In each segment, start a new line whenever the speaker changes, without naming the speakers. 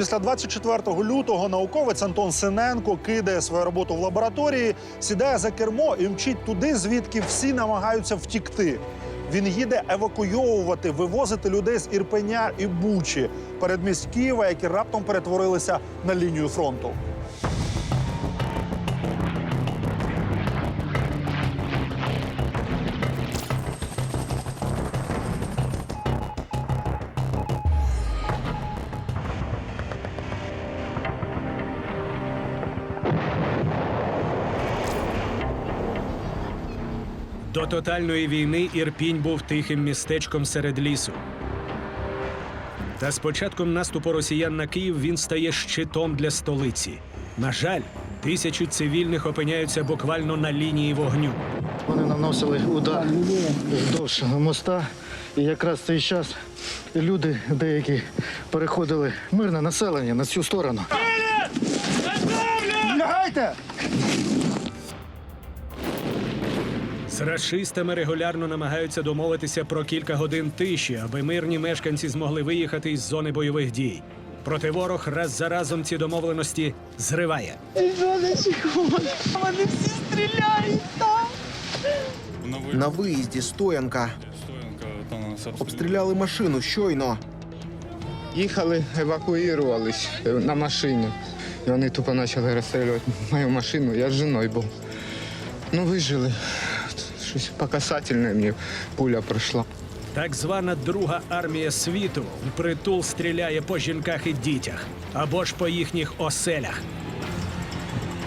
Після 24 лютого науковець Антон Синенко кидає свою роботу в лабораторії, сідає за кермо і мчить туди, звідки всі намагаються втікти. Він їде евакуйовувати, вивозити людей з Ірпеня і Бучі, передмість Києва, які раптом перетворилися на лінію фронту.
До тотальної війни Ірпінь був тихим містечком серед лісу. Та з початком наступу росіян на Київ він стає щитом для столиці. На жаль, тисячі цивільних опиняються буквально на лінії вогню.
Вони наносили удар вздовж моста. І якраз цей час люди деякі переходили мирне населення на цю сторону. Лягайте!
З рашистами регулярно намагаються домовитися про кілька годин тиші, аби мирні мешканці змогли виїхати із зони бойових дій. Проте ворог раз за разом ці домовленості зриває.
Вони всі стріляють там.
На виїзді стоянка. Обстріляли машину щойно.
Їхали, евакуювались на машину. І вони тупо почали розстрілювати мою машину. Я з жіною був. Ну, вижили. Щось по касательне мені пуля пройшла.
Так звана Друга армія світу впритул стріляє по жінках і дітях або ж по їхніх оселях.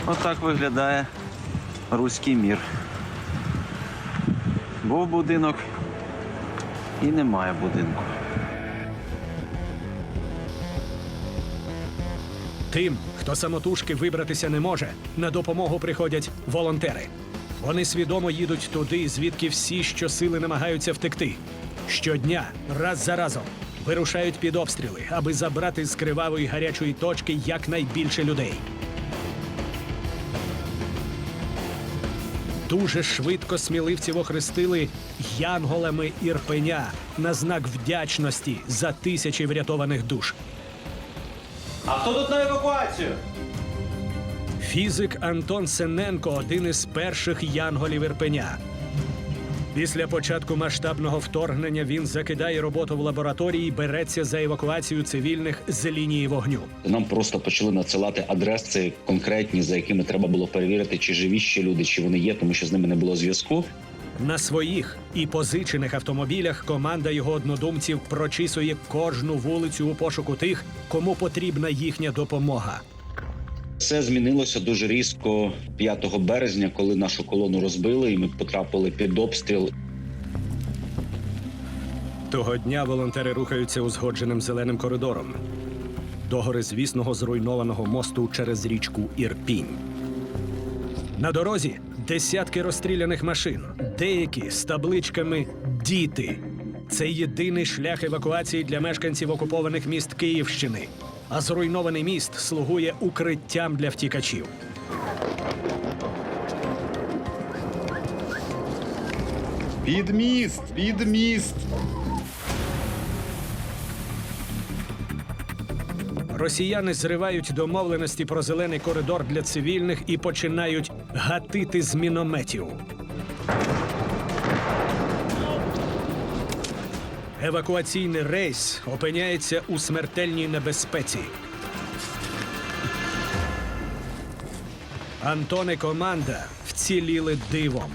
Отак виглядає руський мір. Був будинок і немає будинку.
Тим, хто самотужки вибратися не може, на допомогу приходять волонтери. Вони свідомо їдуть туди, звідки всі щосили намагаються втекти. Щодня, раз за разом, вирушають під обстріли, аби забрати з кривавої гарячої точки якнайбільше людей. Дуже швидко сміливців охрестили янголами Ірпеня на знак вдячності за тисячі врятованих душ.
А хто тут на евакуацію?
Фізик Антон Сененко один із перших янголів Ірпеня. Після початку масштабного вторгнення він закидає роботу в лабораторії і береться за евакуацію цивільних з лінії вогню.
Нам просто почали надсилати адреси конкретні, за якими треба було перевірити, чи живі ще люди, чи вони є, тому що з ними не було зв'язку.
На своїх і позичених автомобілях команда його однодумців прочісує кожну вулицю у пошуку тих, кому потрібна їхня допомога.
Все змінилося дуже різко 5 березня, коли нашу колону розбили, і ми потрапили під обстріл.
Того дня волонтери рухаються узгодженим зеленим коридором до горизвісного зруйнованого мосту через річку Ірпінь. На дорозі десятки розстріляних машин, деякі з табличками Діти. Це єдиний шлях евакуації для мешканців окупованих міст Київщини. А зруйнований міст слугує укриттям для втікачів.
Під міст! Під міст!
Росіяни зривають домовленості про зелений коридор для цивільних і починають гатити з мінометів. Евакуаційний рейс опиняється у смертельній небезпеці. Антон і команда вціліли дивом.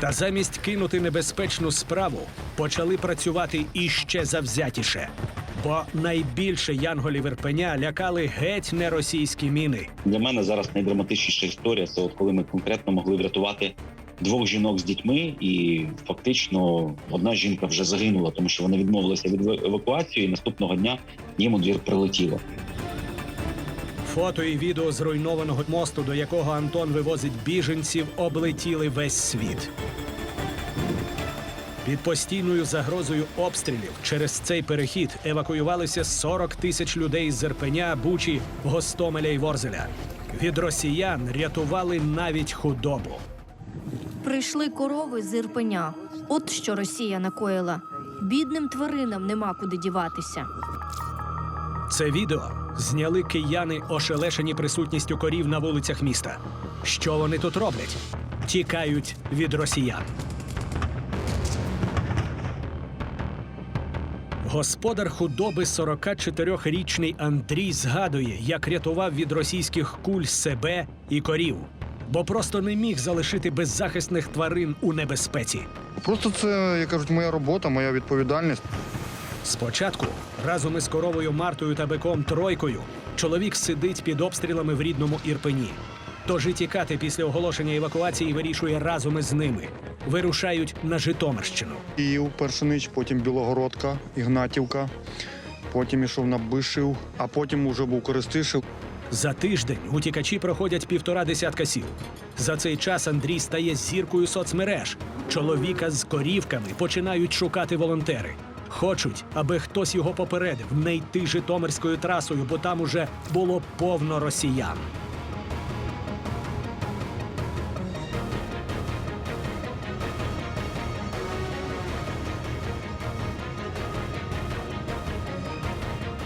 Та замість кинути небезпечну справу почали працювати іще завзятіше. Бо найбільше янголів Ірпеня лякали геть не російські міни.
Для мене зараз найдраматичніша історія це от коли ми конкретно могли врятувати двох жінок з дітьми, і фактично одна жінка вже загинула, тому що вони відмовилися від евакуації. І наступного дня їм у двір прилетіло.
Фото і відео зруйнованого мосту, до якого Антон вивозить біженців, облетіли весь світ. Під постійною загрозою обстрілів через цей перехід евакуювалися 40 тисяч людей з Ірпеня, Бучі, Гостомеля і Ворзеля. Від росіян рятували навіть худобу.
Прийшли корови з Ірпеня. От що Росія накоїла. Бідним тваринам нема куди діватися.
Це відео зняли кияни, ошелешені присутністю корів на вулицях міста. Що вони тут роблять? Тікають від росіян. Господар худоби 44-річний Андрій згадує, як рятував від російських куль себе і корів, бо просто не міг залишити беззахисних тварин у небезпеці.
Просто це, як кажуть, моя робота, моя відповідальність.
Спочатку разом із коровою Мартою та биком Тройкою чоловік сидить під обстрілами в рідному Ірпені. Тож і тікати після оголошення евакуації вирішує разом із ними. Вирушають на Житомирщину.
Київ, Першинич, потім Білогородка, Ігнатівка, потім ішов на Бишів, а потім уже був Користишев.
За тиждень утікачі проходять півтора десятка сіл. За цей час Андрій стає зіркою соцмереж. Чоловіка з корівками починають шукати волонтери. Хочуть, аби хтось його попередив не йти Житомирською трасою, бо там уже було повно росіян.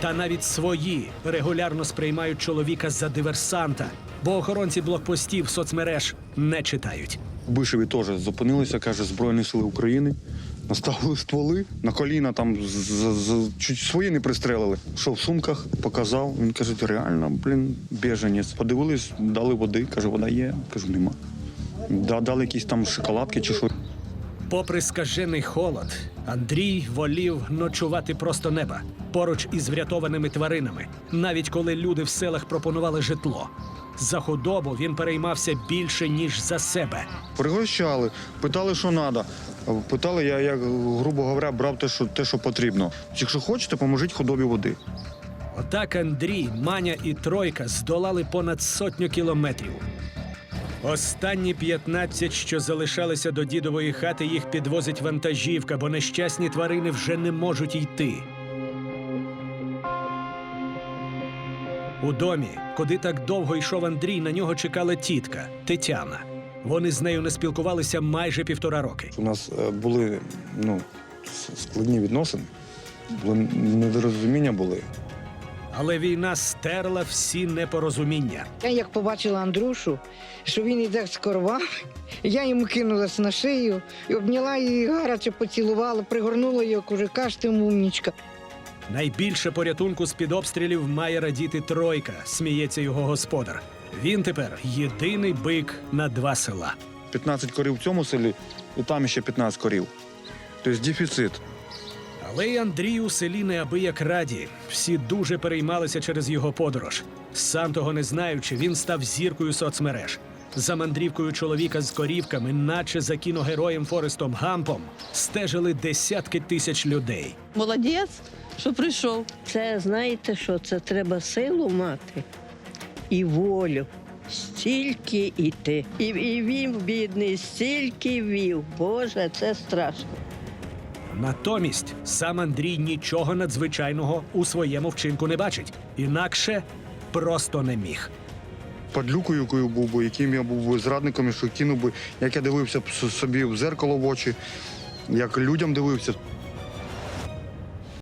Та навіть свої регулярно сприймають чоловіка за диверсанта, бо охоронці блокпостів соцмереж не читають.
Бишеві теж зупинилися, каже, Збройні сили України. Наставили стволи на коліна, там з- з- з- чуть свої не пристрелили. Що в сумках, показав. Він каже, реально, блін, біженець. Подивились, дали води, каже, вода є. Кажу, нема. Дали якісь там шоколадки чи що.
Попри скажений холод, Андрій волів ночувати просто неба поруч із врятованими тваринами, навіть коли люди в селах пропонували житло. За худобу він переймався більше ніж за себе.
Пригощали, питали, що треба. Питали, я, я, грубо говоря, брав те, що, те, що потрібно. Якщо хочете, поможіть худобі води.
Отак Андрій, Маня і Тройка здолали понад сотню кілометрів. Останні 15, що залишалися до дідової хати, їх підвозить вантажівка, бо нещасні тварини вже не можуть йти. У домі, куди так довго йшов Андрій, на нього чекала тітка Тетяна. Вони з нею не спілкувалися майже півтора роки.
У нас е, були ну, складні відносини, недорозуміння були.
Але війна стерла всі непорозуміння.
Я як побачила Андрюшу, що він іде з коровами, я йому кинулась на шию і обняла її, гаряче поцілувала, пригорнула її, каже, каш ти умнічка.
Найбільше порятунку з-під обстрілів має радіти тройка, сміється його господар. Він тепер єдиний бик на два села.
15 корів в цьому селі, і там ще 15 корів. Тобто дефіцит.
Але й Андрій у селі неабияк раді. Всі дуже переймалися через його подорож. Сам того не знаючи, він став зіркою соцмереж. За мандрівкою чоловіка з корівками, наче за кіногероєм Форестом Гампом, стежили десятки тисяч людей.
Молодець, що прийшов.
Це знаєте що? Це треба силу мати і волю. Стільки іти. І, і він, бідний, стільки вів. Боже, це страшно.
Натомість сам Андрій нічого надзвичайного у своєму вчинку не бачить. Інакше просто не міг.
Падлюкою, якою був би, яким я був би зрадником, що кинув би, як я дивився собі в зеркало в очі, як людям дивився.